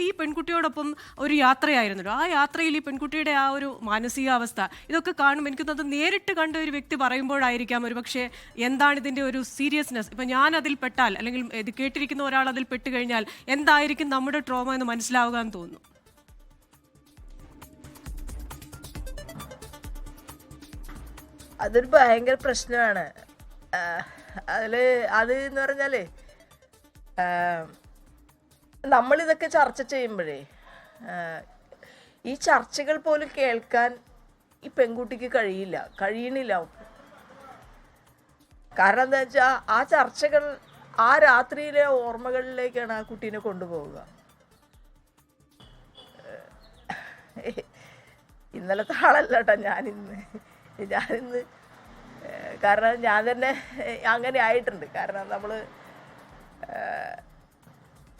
അപ്പോൾ ഈ പെൺകുട്ടിയോടൊപ്പം ഒരു യാത്രയായിരുന്നല്ലോ. ആ യാത്രയിൽ ഈ പെൺകുട്ടിയുടെ ആ ഒരു മാനസികാവസ്ഥ ഇതൊക്കെ കാണും. എനിക്ക് തോന്നുന്നത് നേരിട്ട് കണ്ട ഒരു വ്യക്തി പറയുമ്പോഴായിരിക്കാം ഒരു പക്ഷേ എന്താണ് ഇതിന്റെ ഒരു സീരിയസ്നെസ്? ഇപ്പം ഞാൻ അതിൽ പെട്ടാൽ അല്ലെങ്കിൽ ഇത് കേട്ടിരിക്കുന്ന ഒരാൾ അതിൽ പെട്ട് കഴിഞ്ഞാൽ എന്തായിരിക്കും നമ്മുടെ ട്രോമ എന്ന് മനസ്സിലാവുക എന്ന് തോന്നുന്നു. അതൊരു ഭയങ്കര പ്രശ്നമാണ്. അതിൽ അത് എന്ന് പറഞ്ഞാലേ നമ്മളിതൊക്കെ ചർച്ച ചെയ്യുമ്പോഴേ ഈ ചർച്ചകൾ പോലും കേൾക്കാൻ ഈ പെൺകുട്ടിക്ക് കഴിയില്ല കഴിയണില്ല. കാരണം എന്താ വെച്ചാൽ ആ ചർച്ചകൾ ആ രാത്രിയിലെ ഓർമ്മകളിലേക്കാണ് ആ കുട്ടീനെ കൊണ്ടുപോവുക. ഇന്നലത്തെ ആളല്ല കേട്ടോ ഞാനിന്ന് ഞാനിന്ന് കാരണം ഞാൻ തന്നെ അങ്ങനെ ആയിട്ടുണ്ട്. കാരണം നമ്മൾ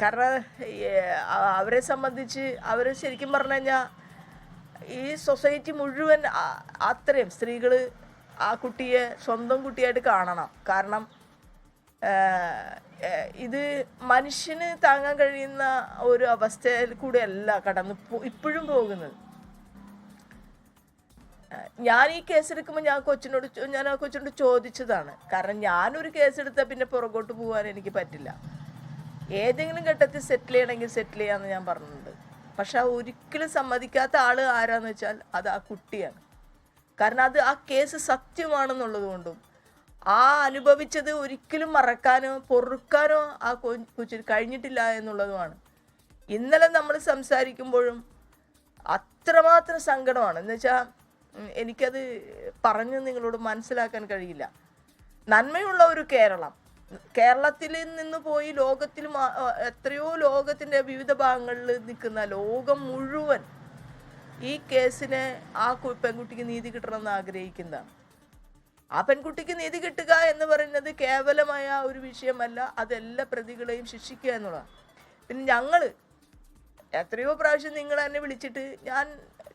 കാരണം അവരെ സംബന്ധിച്ച് അവർ ശരിക്കും പറഞ്ഞു കഴിഞ്ഞാൽ ഈ സൊസൈറ്റി മുഴുവൻ അത്രയും സ്ത്രീകൾ ആ കുട്ടിയെ സ്വന്തം കുട്ടിയായിട്ട് കാണണം. കാരണം ഇത് മനുഷ്യന് താങ്ങാൻ കഴിയുന്ന ഒരു അവസ്ഥയിൽ കൂടെയല്ല കടന്ന് ഇപ്പോഴും പോകുന്നത്. ഞാൻ ഈ കേസെടുക്കുമ്പോൾ ഞാൻ കൊച്ചിനോട് ഞാൻ ആ കൊച്ചിനോട് ചോദിച്ചതാണ്. കാരണം ഞാനൊരു കേസെടുത്താൽ പിന്നെ പുറകോട്ട് പോകാൻ എനിക്ക് പറ്റില്ല. ഏതെങ്കിലും ഘട്ടത്തിൽ സെറ്റിൽ ചെയ്യണമെങ്കിൽ സെറ്റിൽ ചെയ്യാന്ന് ഞാൻ പറഞ്ഞിട്ടുണ്ട്. പക്ഷെ ഒരിക്കലും സമ്മതിക്കാത്ത ആൾ ആരാന്ന് വെച്ചാൽ അത് ആ കുട്ടിയാണ്. കാരണം അത് ആ കേസ് സത്യമാണെന്നുള്ളത് കൊണ്ടും ആ അനുഭവിച്ചത് ഒരിക്കലും മറക്കാനോ പൊറുക്കാനോ ആ കൊച്ചു കഴിഞ്ഞിട്ടില്ല എന്നുള്ളതുമാണ്. ഇന്നലെ നമ്മൾ സംസാരിക്കുമ്പോഴും അത്രമാത്രം സങ്കടമാണ്. എന്ന് വെച്ചാൽ എനിക്കത് പറഞ്ഞ് നിങ്ങളോട് മനസ്സിലാക്കാൻ കഴിയില്ല. നന്മയുള്ള ഒരു കേരളം. കേരളത്തിൽ നിന്ന് പോയി ലോകത്തിൽ എത്രയോ ലോകത്തിന്റെ വിവിധ ഭാഗങ്ങളിൽ നിൽക്കുന്ന ലോകം മുഴുവൻ ഈ കേസിനെ ആ പെൺകുട്ടിക്ക് നീതി കിട്ടണമെന്ന് ആഗ്രഹിക്കുന്നതാണ്. ആ പെൺകുട്ടിക്ക് നീതി കിട്ടുക എന്ന് പറയുന്നത് കേവലമായ ഒരു വിഷയമല്ല അതെല്ലാ പ്രതികളെയും ശിക്ഷിക്കുക എന്നുള്ളതാണ്. പിന്നെ ഞങ്ങൾ എത്രയോ പ്രാവശ്യം നിങ്ങൾ എന്നെ വിളിച്ചിട്ട് ഞാൻ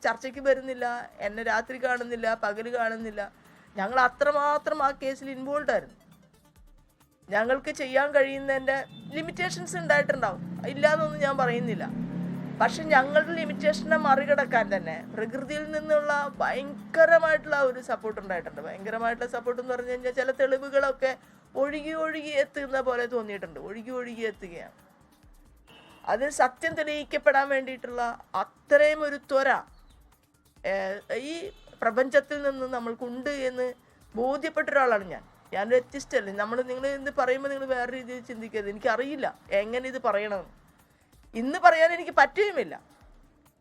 ചർച്ചയ്ക്ക് വരുന്നില്ല എന്നെ രാത്രി കാണുന്നില്ല പകൽ കാണുന്നില്ല. ഞങ്ങൾ അത്രമാത്രം ആ കേസിൽ ഇൻവോൾവ് ആയിരുന്നു. ഞങ്ങൾക്ക് ചെയ്യാൻ കഴിയുന്നതിന്റെ ലിമിറ്റേഷൻസ് ഉണ്ടായിട്ടുണ്ടാവും. ഇല്ലാന്നൊന്നും ഞാൻ പറയുന്നില്ല. പക്ഷെ ഞങ്ങളുടെ ലിമിറ്റേഷനെ മറികടക്കാൻ തന്നെ പ്രകൃതിയിൽ നിന്നുള്ള ഭയങ്കരമായിട്ടുള്ള ഒരു സപ്പോർട്ട് ഉണ്ടായിട്ടുണ്ട്. ഭയങ്കരമായിട്ടുള്ള സപ്പോർട്ട് എന്ന് പറഞ്ഞു കഴിഞ്ഞാൽ ചില തെളിവുകളൊക്കെ ഒഴുകി ഒഴുകി എത്തുന്ന പോലെ തോന്നിയിട്ടുണ്ട്. ഒഴുകി ഒഴുകി എത്തുകയാണ്. അത് സത്യം തെളിയിക്കപ്പെടാൻ വേണ്ടിയിട്ടുള്ള അത്രയും ഒരു ത്വര ഈ പ്രപഞ്ചത്തിൽ നിന്ന് നമ്മൾക്കുണ്ട് എന്ന് ബോധ്യപ്പെട്ട ഒരാളാണ് ഞാൻ. ഞാനൊരു വ്യത്യസ്തമല്ലേ നമ്മൾ നിങ്ങൾ ഇന്ന് പറയുമ്പോൾ നിങ്ങൾ വേറെ രീതിയിൽ ചിന്തിക്കരുത്. എനിക്കറിയില്ല. എങ്ങനെ ഇത് പറയണമെന്ന് ഇന്ന് പറയാൻ എനിക്ക് പറ്റുകയുമില്ല.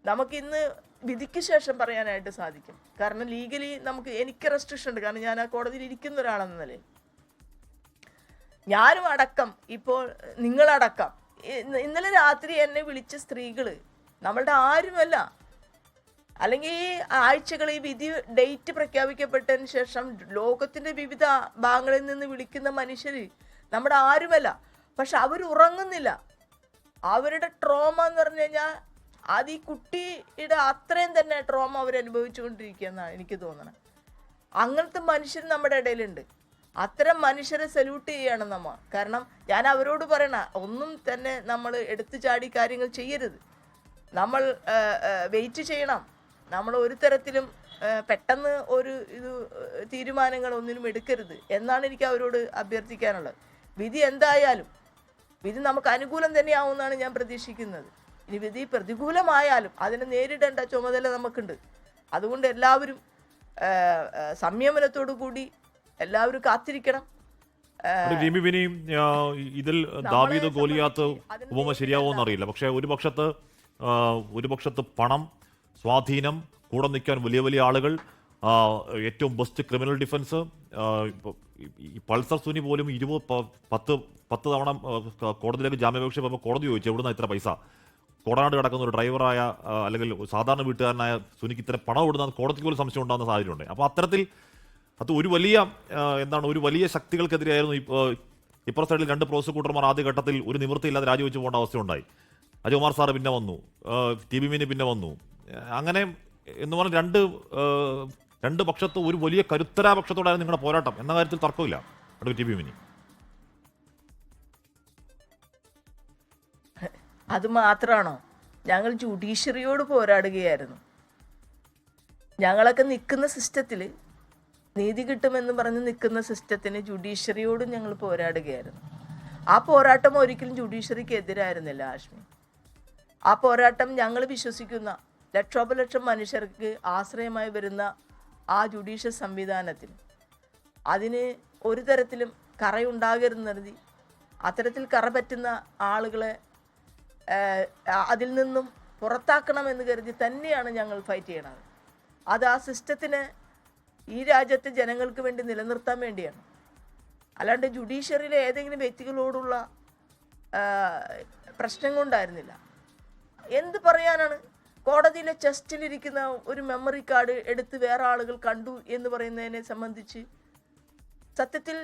നമുക്ക് ഇന്ന് വിധിക്ക് ശേഷം പറയാനായിട്ട് സാധിക്കും. കാരണം ലീഗലി നമുക്ക് എനിക്ക് റെസ്ട്രിക്ഷൻ ഉണ്ട്. കാരണം ഞാൻ ആ കോടതിയിൽ ഇരിക്കുന്ന ഒരാളെന്ന നിലയിൽ. ഞാനും അടക്കം ഇപ്പോൾ നിങ്ങളടക്കം. ഇന്ന് ഇന്നലെ രാത്രി എന്നെ വിളിച്ച സ്ത്രീകൾ നമ്മളുടെ ആരുമല്ല. അല്ലെങ്കിൽ ഈ ആഴ്ചകൾ ഈ വിധി ഡേറ്റ് പ്രഖ്യാപിക്കപ്പെട്ടതിന് ശേഷം ലോകത്തിന്റെ വിവിധ ഭാഗങ്ങളിൽ നിന്ന് വിളിക്കുന്ന മനുഷ്യർ നമ്മുടെ ആരുമല്ല. പക്ഷെ അവർ ഉറങ്ങുന്നില്ല. അവരുടെ ട്രോമ എന്ന് പറഞ്ഞു കഴിഞ്ഞാൽ അത് ഈ കുട്ടിയുടെ അത്രയും തന്നെ ട്രോമ അവർ അനുഭവിച്ചുകൊണ്ടിരിക്കുകയെന്നാണ് എനിക്ക് തോന്നുന്നത് അങ്ങനത്തെ മനുഷ്യർ നമ്മുടെ ഇടയിലുണ്ട്. അത്തരം മനുഷ്യരെ സല്യൂട്ട് ചെയ്യണം നമ്മ. കാരണം ഞാൻ അവരോട് പറയണ ഒന്നും തന്നെ നമ്മൾ എടുത്തു ചാടി കാര്യങ്ങൾ ചെയ്യരുത്. നമ്മൾ വെയിറ്റ് ചെയ്യണം. നമ്മൾ ഒരു തരത്തിലും പെട്ടെന്ന് ഒരു ഇത് തീരുമാനങ്ങൾ ഒന്നിനും എടുക്കരുത് എന്നാണ് എനിക്ക് അവരോട് അഭ്യർത്ഥിക്കാനുള്ളത്. വിധി എന്തായാലും വിധി നമുക്ക് അനുകൂലം തന്നെയാവുമെന്നാണ് ഞാൻ പ്രതീക്ഷിക്കുന്നത്. ഇനി വിധി പ്രതികൂലമായാലും അതിനെ നേരിടേണ്ട ചുമതല നമുക്കുണ്ട്. അതുകൊണ്ട് എല്ലാവരും സംയമനത്തോടു കൂടി എല്ലാവരും കാത്തിരിക്കണം. ഇതിൽ ദാവീദ് ഗോലിയാത്ത് ഉപമ ശരിയാവുമെന്ന് അറിയില്ല. പക്ഷേ ഒരു പക്ഷത്ത് ഒരു പക്ഷത്ത് പണം സ്വാധീനം കൂടെ നിൽക്കാൻ വലിയ വലിയ ആളുകൾ ഏറ്റവും best criminal defence Pulsar Suni പോലും ഇരുപത് പത്ത് പത്ത് തവണ കോടതിയിലേക്ക് ജാമ്യാപേക്ഷ പോകുമ്പോൾ കോടതി ചോദിച്ചു എവിടുന്ന ഇത്ര പൈസ? കൊടനാട് കിടക്കുന്ന ഒരു ഡ്രൈവറായ അല്ലെങ്കിൽ സാധാരണ വീട്ടുകാരനായ സുനിക്ക് ഇത്ര പണം ഇടുന്ന കോടതിക്ക് പോലും സംശയം ഉണ്ടാകുന്ന സാഹചര്യമുണ്ട്. അപ്പോൾ അത്തരത്തിൽ അത് ഒരു വലിയ എന്താണ് ഒരു വലിയ ശക്തികൾക്കെതിരെയായിരുന്നു ഇപ്പോൾ ഇപ്പുറ സൈഡിൽ രണ്ട് പ്രോസിക്യൂട്ടർമാർ ആദ്യ ഘട്ടത്തിൽ ഒരു നിവൃത്തിയില്ലാതെ രാജിവെച്ച് പോകേണ്ട അവസ്ഥയുണ്ടായി. അജകുമാർ സാറ് പിന്നെ വന്നു. ടി ബി മിനി പിന്നെ വന്നു. അങ്ങനെ എന്ന് പറഞ്ഞാൽ രണ്ട് രണ്ട് പക്ഷത്ത് ഒരു വലിയ കരുത്തരാപക്ഷത്തോടായിരുന്നു നിങ്ങളുടെ പോരാട്ടം. എന്ന കാര്യത്തിൽ തർക്കമില്ല. അഡ്വക്കേറ്റ് ടി ബി മിനി അത് മാത്രമാണോ ഞങ്ങൾ ജുഡീഷ്യറിയോട് പോരാടുകയായിരുന്നു. ഞങ്ങളൊക്കെ നിൽക്കുന്ന സിസ്റ്റത്തിൽ നീതി കിട്ടുമെന്ന് പറഞ്ഞ് നിൽക്കുന്ന സിസ്റ്റത്തിന് ജുഡീഷ്യറിയോടും ഞങ്ങൾ പോരാടുകയായിരുന്നു. ആ പോരാട്ടം ഒരിക്കലും ജുഡീഷ്യറിക്ക് എതിരായിരുന്നില്ല ആഷ്മി. ആ പോരാട്ടം ഞങ്ങൾ വിശ്വസിക്കുന്ന ലക്ഷോപലക്ഷം മനുഷ്യർക്ക് ആശ്രയമായി വരുന്ന ആ ജുഡീഷ്യൽ സംവിധാനത്തിന് അതിന് ഒരു തരത്തിലും കറയുണ്ടാകരുതെന്ന് കരുതി അത്തരത്തിൽ കറ പറ്റുന്ന ആളുകളെ അതിൽ നിന്നും പുറത്താക്കണമെന്ന് കരുതി തന്നെയാണ് ഞങ്ങൾ ഫൈറ്റ് ചെയ്യണത്. അത് ആ സിസ്റ്റത്തിന് ഈ രാജ്യത്തെ ജനങ്ങൾക്ക് വേണ്ടി നിലനിർത്താൻ വേണ്ടിയാണ്. അല്ലാണ്ട് ജുഡീഷ്യറിയിലെ ഏതെങ്കിലും വ്യക്തികളോടുള്ള പ്രശ്നങ്ങളുണ്ടായിരുന്നില്ല എന്ത് പറയാനാണ്? കോടതിയിലെ ചെസ്റ്റിലിരിക്കുന്ന ഒരു മെമ്മറി കാർഡ് എടുത്ത് വേറെ ആളുകൾ കണ്ടു എന്ന് പറയുന്നതിനെ സംബന്ധിച്ച് സത്യത്തിൽ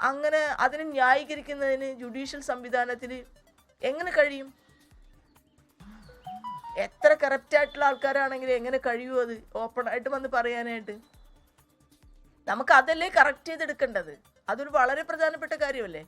അങ്ങനെ അതിനെ ന്യായീകരിക്കുന്നതിന് ജുഡീഷ്യൽ സംവിധാനത്തിൽ എങ്ങനെ കഴിയും? എത്ര കറപ്റ്റ് ആയിട്ടുള്ള ആൾക്കാരാണെങ്കിൽ എങ്ങനെ കഴിയുമോ അത്? ഓപ്പൺ ആയിട്ട് വന്ന് പറയാനായിട്ട്. നമുക്ക് അതല്ലേ കറക്റ്റ് ചെയ്തെടുക്കേണ്ടത്? അതൊരു വളരെ പ്രധാനപ്പെട്ട കാര്യമല്ലേ?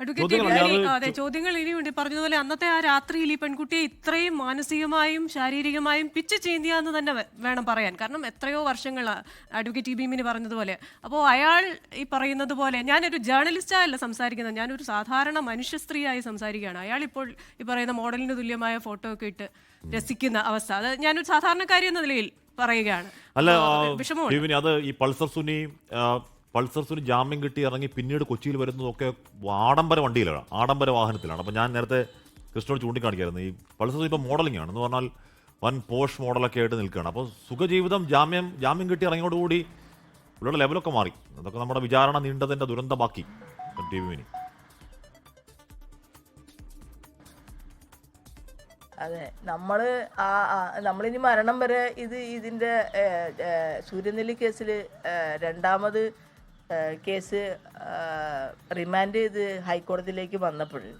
അഡ്വക്കേറ്റ് അതെ ചോദ്യങ്ങൾ ഇനിയുണ്ട് പറഞ്ഞതുപോലെ അന്നത്തെ ആ രാത്രിയിൽ ഈ പെൺകുട്ടിയെ ഇത്രയും മാനസികമായും ശാരീരികമായും പിച്ച് ചീന്തിയാന്ന് തന്നെ വേ- വേണം പറയാൻ. കാരണം എത്രയോ വർഷങ്ങൾ അഡ്വക്കേറ്റ് ഇ ബീമിന് പറഞ്ഞതുപോലെ. അപ്പോൾ അയാൾ ഈ പറയുന്നത് പോലെ ഞാനൊരു ജേർണലിസ്റ്റായല്ല സംസാരിക്കുന്നത്. ഞാനൊരു സാധാരണ മനുഷ്യ സ്ത്രീയായി സംസാരിക്കുകയാണ്. അയാൾ ഇപ്പോൾ ഈ പറയുന്ന മോഡലിന് തുല്യമായ ഫോട്ടോ ഒക്കെ ഇട്ട് രസിക്കുന്ന അവസ്ഥ. അത് ഞാനൊരു സാധാരണക്കാരി എന്ന നിലയിൽ പറയുകയാണ്. അല്ല വിഷമം ആ, വിഷമമുണ്ട്. ടിവിനി അത് ഈ പൾസർ സുനി ആ, പൾസർ സുനി ജാമ്യം കിട്ടി ഇറങ്ങി പിന്നീട് കൊച്ചിയിൽ വരുന്നതൊക്കെ ആഡംബര വണ്ടിയിലാണ് ആഡംബര വാഹനത്തിലാണ്. അപ്പോൾ ഞാൻ നേരത്തെ കൃഷ്ണോട് ചൂണ്ടിക്കാണിക്കായിരുന്നു. ഈ പൾസർ സുനി ഇപ്പോൾ മോഡലിംഗ് ആണ് എന്ന് പറഞ്ഞാൽ വൻ പോഷ് മോഡലൊക്കെ ആയിട്ട് നിൽക്കുകയാണ്. അപ്പോൾ സുഖജീവിതം ജാമ്യം ജാമ്യം കിട്ടി ഇറങ്ങിയോടുകൂടി പുള്ളിയുടെ ലെവലൊക്കെ മാറി. അതൊക്കെ നമ്മുടെ വിചാരണ നീണ്ടതിന്റെ ദുരന്ത ബാക്കി ടി വി മിനി അതെ നമ്മൾ ആ നമ്മളിനി മരണം വരെ ഇത് ഏഹ്, സൂര്യനെല്ലി കേസിൽ രണ്ടാമത് കേസ് റിമാൻഡ് ചെയ്ത് ഹൈക്കോടതിയിലേക്ക് വന്നപ്പോൾ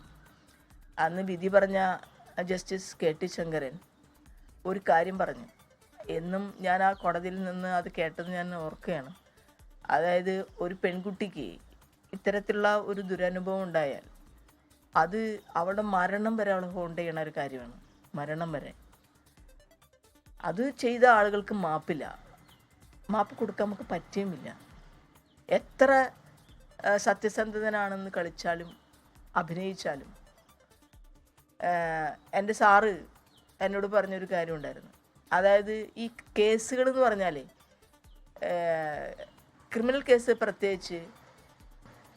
അന്ന് വിധി പറഞ്ഞ ജസ്റ്റിസ് കെ ടി ശങ്കരൻ ഒരു കാര്യം പറഞ്ഞു. എന്നും ഞാൻ ആ കോടതിയിൽ നിന്ന് അത് കേട്ടത് ഞാൻ ഓർക്കുകയാണ്. അതായത് ഒരു പെൺകുട്ടിക്ക് ഇത്തരത്തിലുള്ള ഒരു ദുരനുഭവം ഉണ്ടായാൽ അത് അവളുടെ മരണം വരെ അവൾ ഹോണ്ട് ചെയ്യണ ഒരു കാര്യമാണ്. മരണം വരെ. അത് ചെയ്ത ആളുകൾക്ക് മാപ്പില്ല. മാപ്പ് കൊടുക്കാൻ നമുക്ക് പറ്റുകയുമില്ല എത്ര സത്യസന്ധതനാണെന്ന് കളിച്ചാലും അഭിനയിച്ചാലും എന്റെ സാറ് എന്നോട് പറഞ്ഞൊരു കാര്യം ഉണ്ടായിരുന്നു അതായത് ഈ കേസുകൾ എന്ന് പറഞ്ഞാൽ ക്രിമിനൽ കേസ് പ്രത്യേകിച്ച്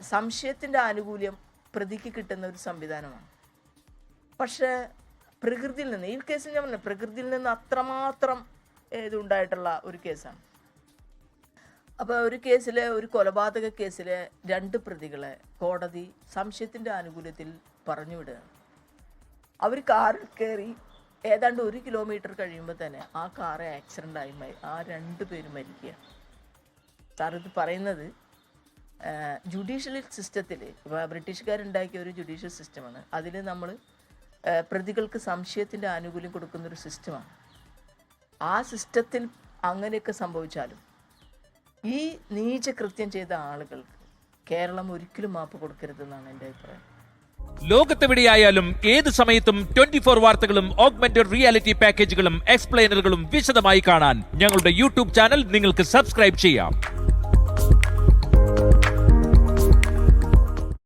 സംശയത്തിന്റെ ആനുകൂല്യം പ്രതിക്ക് കിട്ടുന്ന ഒരു സംവിധാനമാണ്. പക്ഷേ പ്രകൃതിയിൽ നിന്ന് ഈ കേസിൽ ഞാൻ പറഞ്ഞു പ്രകൃതിയിൽ നിന്ന് അത്രമാത്രം ഇതുണ്ടായിട്ടുള്ള ഒരു കേസാണ്. അപ്പോൾ ഒരു കേസിലെ ഒരു കൊലപാതക കേസിലെ രണ്ട് പ്രതികളെ കോടതി സംശയത്തിന്റെ ആനുകൂല്യത്തിൽ പറഞ്ഞു വിടുകയാണ്. അവർ കാറിൽ കയറി ഏതാണ്ട് ഒരു കിലോമീറ്റർ കഴിയുമ്പോൾ തന്നെ ആ കാറ് ആക്സിഡന്റ് ആയി മരി- ആ രണ്ട് പേരും മരിക്കുക സാർ ഇത് പറയുന്നത് ജുഡീഷ്യൽ സിസ്റ്റത്തിൽ ബ്രിട്ടീഷുകാരുണ്ടാക്കിയ ഒരു ജുഡീഷ്യൽ സിസ്റ്റമാണ് അതിൽ നമ്മൾ പ്രതികൾക്ക് സംശയത്തിന്റെ ആനുകൂല്യം കൊടുക്കുന്നൊരു സിസ്റ്റമാണ് ആ സിസ്റ്റത്തിൽ അങ്ങനെയൊക്കെ സംഭവിച്ചാലും ഈ നീചകൃത്യം ചെയ്ത ആളുകൾക്ക് കേരളം ഒരിക്കലും മാപ്പ് കൊടുക്കരുതെന്നാണ് എന്റെ അഭിപ്രായം. ലോകത്തെവിടെയായാലും ഏത് സമയത്തും ട്വന്റി ഫോർ വാർത്തകളും ഓഗ്മെന്റഡ് റിയാലിറ്റി പാക്കേജുകളും എക്സ്പ്ലെയിനറുകളും വിശദമായി കാണാൻ ഞങ്ങളുടെ യൂട്യൂബ് ചാനൽ നിങ്ങൾക്ക് സബ്സ്ക്രൈബ് ചെയ്യാം.